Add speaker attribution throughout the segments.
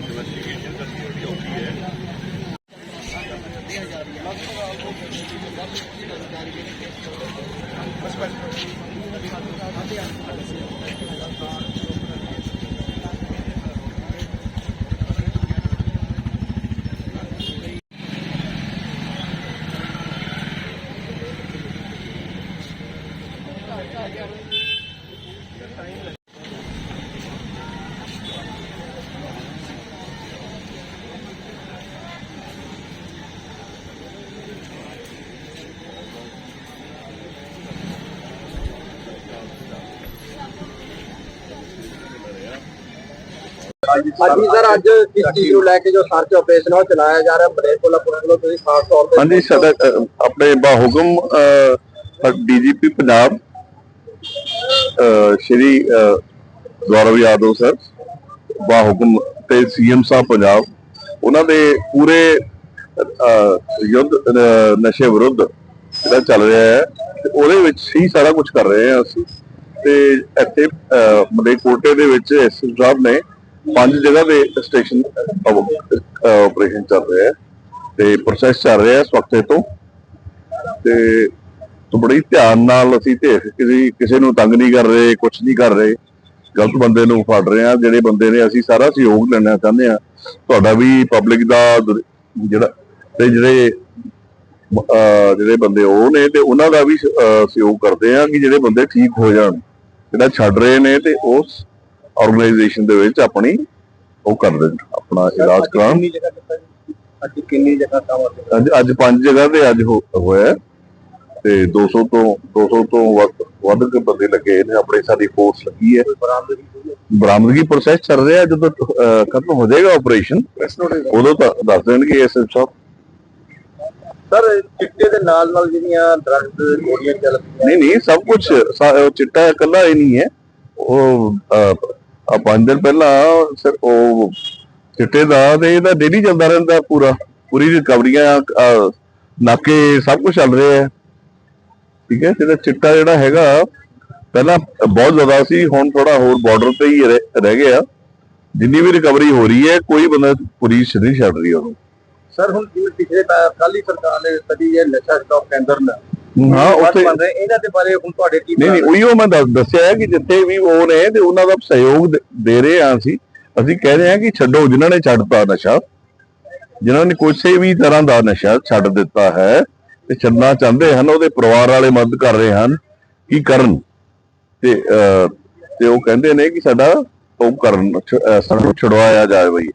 Speaker 1: Investigation ਕਰਨੀ ਬੜੀ ਔਖੀ ਹੈ।
Speaker 2: ਹਾਂਜੀ ਸਰ ਅੱਜ ਕਿਸ ਚੀਜ਼ ਨੂੰ ਲੈ ਕੇ ਜੋ ਸਰਚ ਆਪਰੇਸ਼ਨ ਉਹ ਚਲਾਇਆ ਜਾ ਰਿਹਾ? ਬਲੇਕੋਲਾ ਪੁਲਿਸ ਵੱਲੋਂ ਤੁਸੀਂ ਖਾਸ ਤੌਰ ਤੇ
Speaker 1: ਹਾਂਜੀ ਸਾਡਾ ਆਪਣੇ ਬਾਹੁਕਮ ਡੀਜੀਪੀ ਪੰਜਾਬ ਸ਼੍ਰੀ ਗੌਰਵ ਯਾਦਵ ਸਰ ਬਾਹੁਕਮ ਤੇ ਸੀਐਮ ਸਾਹਿਬ ਪੰਜਾਬ ਉਹਨਾਂ ਦੇ ਪੂਰੇ ਯੁੱਧ ਨਸ਼ੇ ਵਿਰੁੱਧ ਜਿਹੜਾ ਚੱਲ ਰਿਹਾ ਹੈ ਤੇ ਉਹਦੇ ਵਿੱਚ ਹੀ ਸਾਰਾ ਕੁਝ ਕਰ ਰਹੇ ਹਾਂ ਅਸੀਂ। ਤੇ ਇੱਥੇ ਅ, ਮਲੇਰਕੋਟੇ ਦੇ ਵਿੱਚ ਐਸਐਸ ਸਾਹਿਬ ਨੇ ਪੰਜ ਜਗ੍ਹਾ ਦੇ ਸਟੇਸ਼ਨ ਆਪਰੇਸ਼ਨ ਚੱਲ ਰਿਹਾ ਹੈ ਤੇ ਪ੍ਰੋਸੈਸ ਚੱਲ ਰਿਹਾ ਇਸ ਵਕਤੇ ਤੋਂ। ਤੇ ਬੜੀ ਧਿਆਨ ਨਾਲ ਅਸੀਂ ਤੇ ਕਿਸੇ ਕਿਸੇ ਨੂੰ ਤੰਗ ਨਹੀਂ ਕਰ ਰਹੇ ਕੁਝ ਨਹੀਂ ਕਰ ਰਹੇ, ਗਲਤ ਬੰਦੇ ਨੂੰ ਫੜ ਰਹੇ ਆ ਜਿਹੜੇ ਬੰਦੇ ਨੇ ਅਸੀਂ ਸਾਰਾ ਸਹਿਯੋਗ ਲੈਣਾ ਚਾਹੁੰਦੇ ਆ ਤੁਹਾਡਾ ਵੀ ਪਬਲਿਕ ਦਾ ਜਿਹੜਾ, ਤੇ ਜਿਹੜੇ ਜਿਹੜੇ ਬੰਦੇ ਉਹ ਨੇ ਤੇ ਉਹਨਾਂ ਦਾ ਵੀ ਸਹਿਯੋਗ ਕਰਦੇ ਆ ਕਿ ਜਿਹੜੇ ਬੰਦੇ ਠੀਕ ਹੋ ਜਾਣ, ਜਿਹੜਾ ਛੱਡ ਰਹੇ ਨੇ ਤੇ ਉਸ ਆਰਗੇਨਾਈਜੇਸ਼ਨ ਦੇ ਵਿੱਚ ਆਪਣੀ ਉਹ ਕਰ ਦੇਣ ਆਪਣਾ ਇਲਾਜ ਕਰਾਉਣ।
Speaker 2: ਅੱਜ ਕਿੰਨੀ ਜਗ੍ਹਾ ਹੋਇਆ
Speaker 1: ਅੱਜ ਅੱਜ ਪੰਜ ਜਗ੍ਹਾ ਤੇ ਅੱਜ ਹੋਇਆ ਤੇ 200 ਤੋਂ 200 ਤੋਂ ਵੱਧ ਵੱਧ ਕੇ ਬੰਦੇ ਲੱਗੇ ਨੇ ਆਪਣੀ ਸਾਡੀ ਫੋਰਸ ਲੱਗੀ ਹੈ।
Speaker 2: ਬਰਾਮਦਗੀ
Speaker 1: ਪ੍ਰੋਸੈਸ ਚੱਲ ਰਿਹਾ ਜਦੋਂ ਖਤਮ ਹੋ ਜਾਏਗਾ ਆਪਰੇਸ਼ਨ ਉਦੋਂ ਤਾਂ ਦੱਸ ਦੇਣਗੇ ਐਸਐਸ ਸਾਹਿਬ।
Speaker 2: ਸਰ ਚਿੱਟੇ ਦੇ ਨਾਲ ਨਾਲ ਜਿਹੜੀਆਂ ਡਰੱਗਸ ਗੋਲੀਆਂ ਚੱਲ
Speaker 1: ਨਹੀਂ ਨਹੀਂ ਸਭ ਕੁਝ ਚਿੱਟਾ ਇਕੱਲਾ ਹੀ ਨਹੀਂ ਹੈ। ਉਹ ਆ ਪੰਜ ਦਿਨ ਪਹਿਲਾਂ ਸਰ, ਉਹ ਚਿੱਟੇ ਦਾ ਤੇ ਇਹਦਾ ਡੇਲੀ ਚੱਲਦਾ ਰਹਿੰਦਾ ਪੂਰਾ, ਪੂਰੀ ਰਿਕਵਰੀਆਂ ਨਾਕੇ ਸਭ ਕੁਝ ਚੱਲ ਰਿਹਾ ਹੈ। ਠੀਕ ਹੈ ਜਿਹੜਾ ਚਿੱਟਾ ਜਿਹੜਾ ਹੈਗਾ, ਪਹਿਲਾਂ ਬਹੁਤ ਜ਼ਿਆਦਾ ਸੀ, ਹੁਣ ਥੋੜਾ ਹੋਰ ਬਾਰਡਰ ਤੇ ਹੀ ਰਹਿ ਗਿਆ। ਜਿੰਨੀ ਵੀ ਰਿਕਵਰੀ ਹੋ ਰਹੀ ਹੈ, ਕੋਈ ਬੰਦਾ ਪੁਲਿਸ ਨਹੀਂ ਛੱਡ ਰਹੀ ਉਹਨੂੰ।
Speaker 2: ਸਰ, ਹੁਣ ਜਿਵੇਂ ਪਿਛਲੇ ਕਾਲੀ ਸਰਕਾਰ ਨੇ ਸਦੀ ਇਹ ਨਸ਼ਾ ਸਟਾਪ ਕੇਂਦਰ ਨੇ
Speaker 1: ਹਾਂ ਉੱਥੇ
Speaker 2: ਬਣ ਰਹੇ ਇਹਨਾਂ ਦੇ ਬਾਰੇ ਹੁਣ ਤੁਹਾਡੇ ਕੀ
Speaker 1: ਨਹੀਂ ਨਹੀਂ ਉਹੀਓ ਮੈਂ ਦੱਸ- ਦੱਸਿਆ ਹੈ ਕਿ ਜਿੱਥੇ ਵੀ ਉਹ ਨੇ ਤੇ ਉਹਨਾਂ ਦਾ ਸਹਿਯੋਗ ਦੇ- ਰਹੇ ਆ ਅਸੀਂ। ਅਸੀਂ ਕਹਿ ਰਹੇ ਹਾਂ ਕਿ ਛੱਡੋ ਜਿਨ੍ਹਾਂ ਨੇ ਛੱਡਤਾ ਨਸ਼ਾ ਜਿਨ੍ਹਾਂ ਨੇ ਕਿਸੇ ਵੀ ਤਰ੍ਹਾਂ ਦਾ ਨਸ਼ਾ ਛੱਡ ਦਿੱਤਾ ਹੈ ਤੇ ਛੱਡਣਾ ਚਾਹੁੰਦੇ ਹਨ ਉਹਦੇ ਪਰਿਵਾਰ ਵਾਲੇ ਮਦਦ ਕਰ ਰਹੇ ਹਨ ਕੀ ਕਰਨ? ਤੇ ਤੇ ਉਹ ਕਹਿੰਦੇ ਨੇ ਕਿ ਸਾਡਾ ਉਹ ਕਰਨ ਸਾਨੂੰ ਛੁਡਵਾਇਆ ਜਾਵੇ ਬਈ।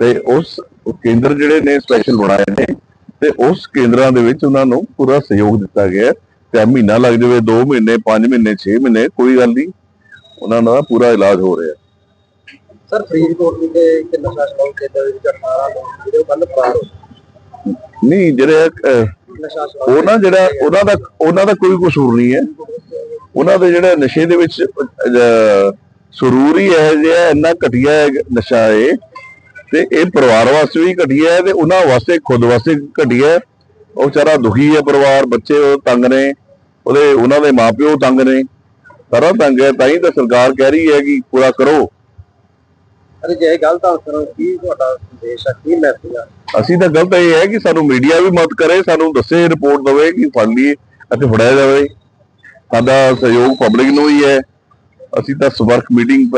Speaker 1: ਤੇ ਉਸ ਕੇਂਦਰ ਜਿਹੜੇ ਨੇ ਸਪੈਸ਼ਲ ਬਣਾਏ ਨੇ ਤੇ ਉਸ ਕੇਂਦਰਾਂ ਦੇ ਵਿੱਚ ਉਹਨਾਂ ਨੂੰ ਪੂਰਾ ਸਹਿਯੋਗ ਦਿੱਤਾ ਗਿਆ ਹੈ। ਤੇ ਮਹੀਨਾ ਲੱਗ ਜਾਵੇ 2 ਮਹੀਨੇ 5 ਮਹੀਨੇ 6 ਮਹੀਨੇ ਕੋਈ ਗੱਲ ਨਹੀਂ। ਉਹਨਾਂ ਦਾ ਪੂਰਾ ਇਲਾਜ ਹੋ ਰਿਹਾ
Speaker 2: ਸਰ ਫਰੀਦਕੋਟ ਦੇ ਇੱਕ ਨਸ਼ਾ ਸਟਾਪ ਕੇਂਦਰ ਵਿੱਚ 18 ਲੋਕ ਜਿਹੜੇ ਕੱਲ ਫਰਾਰ ਹੋ
Speaker 1: ਨਹੀਂ ਜਿਹੜੇ ਅਹ,
Speaker 2: ਨਸ਼ਾ
Speaker 1: ਉਹ ਨਾ ਜਿਹੜਾ ਉਹਨਾਂ ਦਾ ਉਹਨਾਂ ਦਾ ਕੋਈ ਕਸੂਰ ਨਹੀਂ ਹੈ। ਉਹਨਾਂ ਦੇ ਜਿਹੜੇ ਨਸ਼ੇ ਦੇ ਵਿੱਚ ਸਰੂਰ ਹੀ ਇਹ ਜਿਹਾ ਇੰਨਾ ਘਟੀਆ ਹੈ ਨਸ਼ਾ ਹੈ ਤੇ ਇਹ ਪਰਿਵਾਰ ਵਾਸਤੇ ਵੀ ਘਟੀਆ ਹੈ ਤੇ ਉਹਨਾਂ ਵਾਸਤੇ ਖੁਦ ਵਾਸਤੇ ਘਟੀਆ ਹੈ। ਉਹ ਵਿਚਾਰਾ ਦੁਖੀ ਹੈ ਪਰਿਵਾਰ ਬੱਚੇ ਉਹ ਤੰਗ ਨੇ ਉਹਦੇ ਉਹਨਾਂ ਦੇ ਮਾਪਿਓ ਤੰਗ ਨੇ। ਸਾਰਾ ਤੰਗ ਹੈ ਤਾਂ ਹੀ ਤਾਂ ਸਰਕਾਰ ਕਹਿ ਰਹੀ ਹੈ ਕਿ ਪੂਰਾ ਕਰੋ।
Speaker 2: ਅਰੇ ਜੇ ਇਹ ਗੱਲ ਤਾਂ ਕਰੋ ਕੀ ਤੁਹਾਡਾ ਸੰਦੇਸ਼ ਹੈ? ਕੀ ਮੈਸੇਜ ਆ?
Speaker 1: ਅਸੀਂ ਤਾਂ ਗਲਤ ਇਹ ਹੈ ਕਿ ਸਾਨੂੰ ਮੀਡੀਆ ਵੀ ਮਦਦ ਕਰੇ ਸਾਨੂੰ ਦੱਸੇ ਰਿਪੋਰਟ ਦਵੇ ਕਿ ਫੜ ਲਈਏ ਅਤੇ ਫੜਿਆ ਜਾਵੇ। ਸਾਡਾ ਸਹਿਯੋਗ ਪਬਲਿਕ ਨੂੰ ਹੀ ਹੈ। ਅਸੀਂ ਤਾਂ ਸਵਰਕ ਮੀਟਿੰਗ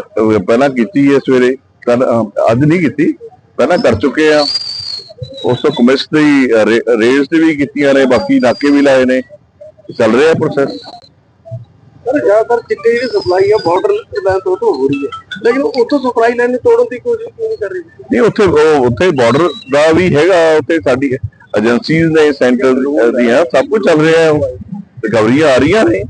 Speaker 1: ਪਹਿਲਾਂ ਕੀਤੀ ਹੈ ਸਵੇਰੇ। ਕੱਲ ਅੱਜ ਨਹੀਂ ਕੀਤੀ। ਪਹਿਲਾਂ ਕਰ ਚੁੱਕੇ ਆ। ਉਸ ਤੋਂ ਕਮਿਸ਼ਨ ਦੀ ਰੇਸ ਤੇ ਵੀ ਕੀਤੀਆਂ ਨੇ ਬਾਕੀ ਨਾਕੇ ਵੀ ਲਾਏ ਨੇ। ਚੱਲ ਰਿਹਾ ਪ੍ਰੋਸੈਸ
Speaker 2: ਸਰ ਜ਼ਿਆਦਾਤਰ ਚਿੱਟੇ ਦੀ ਸਪਲਾਈ ਆ ਬਾਰਡਰ ਲਾਈਨ ਤੋਂ ਤੋਂ ਹੋ ਰਹੀ ਹੈ। ਲੇਕਿਨ ਉੱਥੋਂ ਸਪਲਾਈ ਲਾਈਨ ਨੂੰ ਤੋੜਨ ਦੀ ਕੋਸ਼ਿਸ਼ ਕਿਉਂ ਨਹੀਂ ਕਰ ਰਹੀ?
Speaker 1: ਨਹੀਂ ਉੱਥੇ ਉਹ ਉੱਥੇ ਬਾਰਡਰ ਦਾ ਵੀ ਹੈਗਾ ਉੱਥੇ ਸਾਡੀ ਏਜੰਸੀਜ਼ ਨੇ ਸੈਂਟਰ ਦੀਆਂ ਸਭ ਕੁਝ ਚੱਲ ਰਿਹਾ ਹੈ। ਰਿਕਵਰੀਆਂ ਆ ਰਹੀਆਂ ਨੇ।